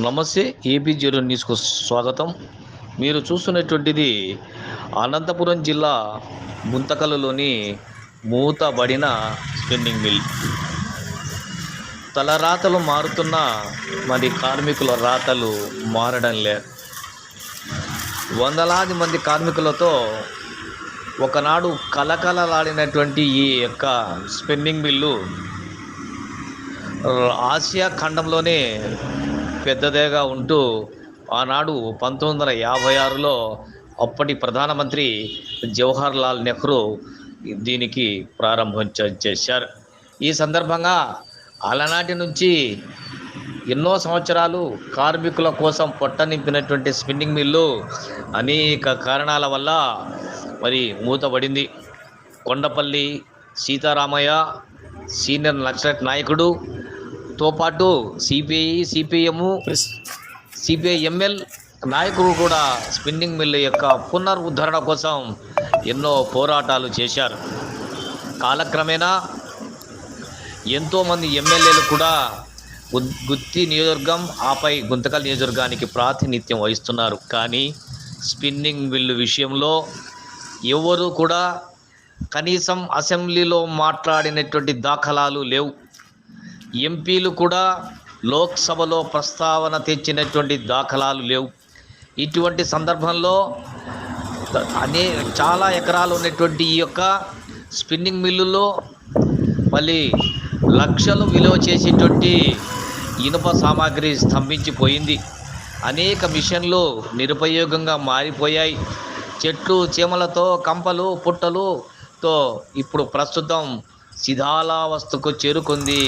నమస్తే AP zero న్యూస్కు స్వాగతం. మీరు చూస్తున్నటువంటిది అనంతపురం జిల్లా గుంతకల్లులోని మూతబడిన స్పిన్నింగ్ మిల్. తలరాతలు మారుతున్న మరి కార్మికుల రాతలు మారడం లే. వందలాది మంది కార్మికులతో ఒకనాడు కలకలలాడినటువంటి ఈ యొక్క స్పిన్నింగ్ మిల్లు ఆసియా ఖండంలోనే పెద్దదేగా ఉంటూ ఆనాడు పంతొమ్మిది వందల యాభై ఆరులో అప్పటి ప్రధానమంత్రి జవహర్ లాల్ నెహ్రూ దీనికి ప్రారంభం చేశారు. ఈ సందర్భంగా అలనాటి నుంచి ఎన్నో సంవత్సరాలు కార్మికుల కోసం పొట్ట నింపినటువంటి స్పిన్నింగ్ మిల్లు అనేక కారణాల వల్ల మరి మూతబడింది. కొండపల్లి సీతారామయ్య సీనియర్ నక్సలైట్ నాయకుడు తో పాటు సిపిఐ సిపిఎం సిపిఐ ఎంఎల్ నాయకులు కూడా స్పిన్నింగ్ మిల్ యొక్క పునరుద్ధరణ కోసం ఎన్నో పోరాటాలు చేశారు. కాలక్రమేణా ఎంతోమంది ఎమ్మెల్యేలు కూడా గుత్తి నియోజకవర్గం ఆపై గుంతకల్ నియోజకవర్గానికి ప్రాతినిధ్యం వహిస్తున్నారు. కానీ స్పిన్నింగ్ మిల్లు విషయంలో ఎవరు కూడా కనీసం అసెంబ్లీలో మాట్లాడినటువంటి దాఖలాలు లేవు. ఎంపీలు కూడా లోక్సభలో ప్రస్తావన తెచ్చినటువంటి దాఖలాలు లేవు. ఇటువంటి సందర్భంలో అనే చాలా ఎకరాలు ఉన్నటువంటి ఈ యొక్క స్పిన్నింగ్ మిల్లులో మళ్ళీ లక్షలు విలువ చేసేటువంటి ఇనుప సామాగ్రి స్తంభించిపోయింది. అనేక మిషన్లు నిరుపయోగంగా మారిపోయాయి. చెట్లు చీమలతో కంపలు పుట్టలుతో ఇప్పుడు ప్రస్తుతం శిథాలావస్థకు చేరుకుంది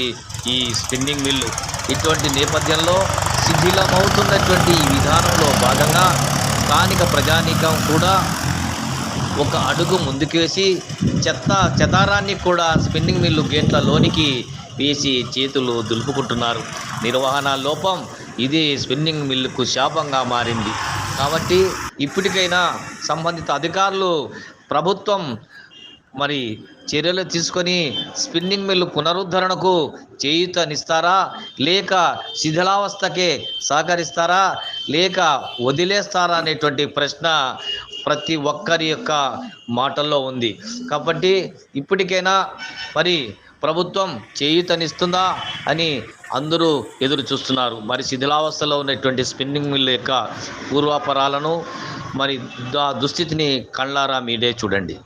ఈ స్పిన్నింగ్ మిల్లు ఇటువంటి నేపథ్యంలో శిథిలమవుతున్నటువంటి ఈ విధానంలో భాగంగా స్థానిక ప్రజానీకం కూడా ఒక అడుగు ముందుకేసి చెత్త చెదారాన్ని కూడా స్పిన్నింగ్ మిల్లు గేట్లలోనికి వేసి చేతులు దులుపుకుంటున్నారు. నిర్వహణ లోపం ఇది స్పిన్నింగ్ మిల్లుకు శాపంగా మారింది. కాబట్టి ఇప్పటికైనా సంబంధిత అధికారులు ప్రభుత్వం మరి చర్యలు తీసుకొని స్పిన్నింగ్ మిల్లు పునరుద్ధరణకు చేయూతనిస్తారా లేక శిథిలావస్థకే సహకరిస్తారా? లేక వదిలేస్తారా అనేటువంటి ప్రశ్న ప్రతి ఒక్కరి యొక్క మాటల్లో ఉంది. కాబట్టి ఇప్పటికైనా మరి ప్రభుత్వం చేయూతనిస్తుందా అని అందరూ ఎదురు చూస్తున్నారు. మరి శిథిలావస్థలో ఉన్నటువంటి స్పిన్నింగ్ మిల్ యొక్క పూర్వాపరాలను మరి దుస్థితిని కళ్ళారా మీడే చూడండి.